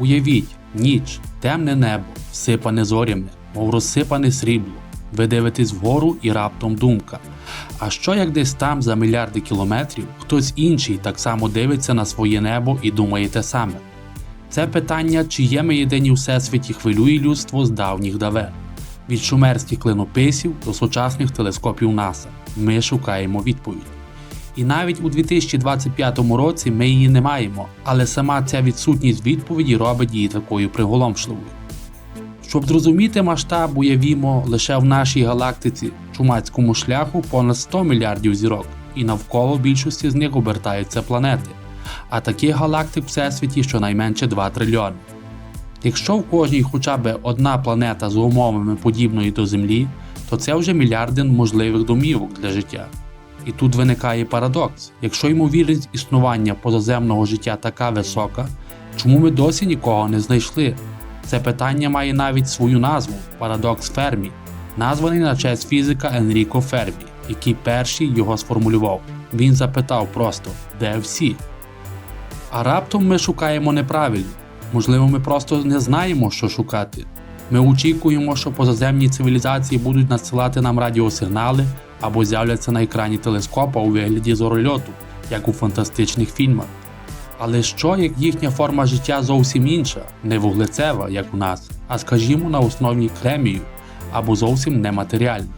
Уявіть, ніч, темне небо, всипане зорями, мов розсипане срібло. Ви дивитесь вгору і раптом думка. А що як десь там за мільярди кілометрів хтось інший так само дивиться на своє небо і думає те саме? Це питання, чи є ми єдині всесвіті, хвилює людство з давніх давен. Від шумерських клинописів до сучасних телескопів НАСА. Ми шукаємо відповідь. І навіть у 2025 році ми її не маємо, але сама ця відсутність відповіді робить її такою приголомшливою. Щоб зрозуміти масштаб, уявімо, лише в нашій галактиці чумацькому шляху понад 100 мільярдів зірок, і навколо більшості з них обертаються планети, а таких галактик всесвіті щонайменше 2 трильйони. Якщо в кожній хоча б одна планета з умовами подібної до Землі, то це вже мільярди можливих домівок для життя. І тут виникає парадокс: якщо ймовірність існування позаземного життя така висока, чому ми досі нікого не знайшли? Це питання має навіть свою назву парадокс Фермі, названий на честь фізика Енріко Фермі, який перший його сформулював. Він запитав просто, де всі? А раптом ми шукаємо неправильно. Можливо, ми просто не знаємо, що шукати. Ми очікуємо, що позаземні цивілізації будуть надсилати нам радіосигнали або з'являться на екрані телескопа у вигляді зорольоту, як у фантастичних фільмах. Але що, як їхня форма життя зовсім інша, не вуглецева, як у нас, а скажімо, на основі кремію або зовсім нематеріальна?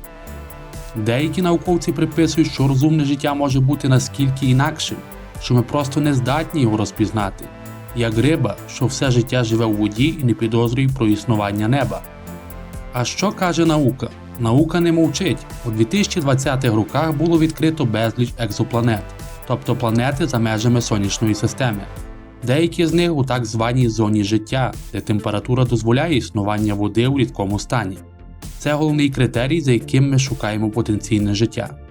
Деякі науковці приписують, що розумне життя може бути наскільки інакшим, що ми просто не здатні його розпізнати, як риба, що все життя живе у воді і не підозрює про існування неба. А що каже наука? Наука не мовчить. У 2020-х роках було відкрито безліч екзопланет, тобто планети за межами сонячної системи. Деякі з них у так званій зоні життя, де температура дозволяє існування води у рідкому стані. Це головний критерій, за яким ми шукаємо потенційне життя.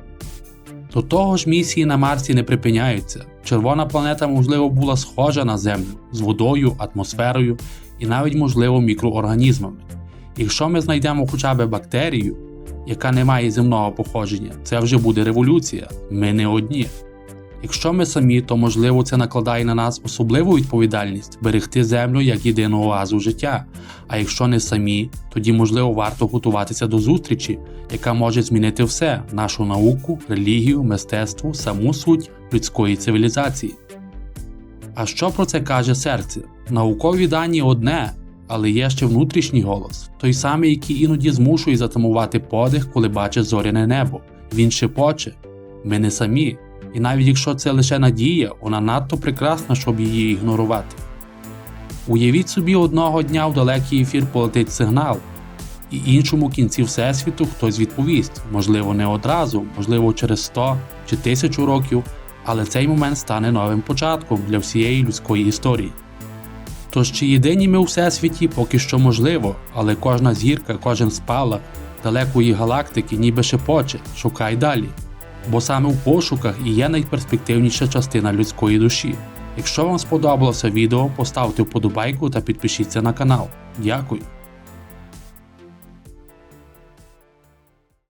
До того ж, місії на Марсі не припиняються. Червона планета, можливо, була схожа на Землю з водою, атмосферою і навіть, можливо, мікроорганізмами. Якщо ми знайдемо хоча б бактерію, яка не має земного походження, це вже буде революція. Ми не одні. Якщо ми самі, то можливо це накладає на нас особливу відповідальність берегти землю як єдину оазу життя. А якщо не самі, тоді можливо варто готуватися до зустрічі, яка може змінити все: нашу науку, релігію, мистецтво, саму суть людської цивілізації. А що про це каже серце? Наукові дані одне, але є ще внутрішній голос, той самий, який іноді змушує затамувати подих, коли бачить зоряне небо. Він шепоче. Ми не самі. І навіть якщо це лише надія, вона надто прекрасна, щоб її ігнорувати. Уявіть собі, одного дня в далекий ефір полетить сигнал, і іншому кінці Всесвіту хтось відповість, можливо, не одразу, можливо, через 100 чи 1000 років, але цей момент стане новим початком для всієї людської історії. Тож чи єдині ми у всесвіті поки що можливо, але кожна зірка, кожен спалах далекої галактики ніби шепоче, шукай далі. Бо саме в пошуках і є найперспективніша частина людської душі. Якщо вам сподобалося відео, поставте вподобайку та підпишіться на канал. Дякую.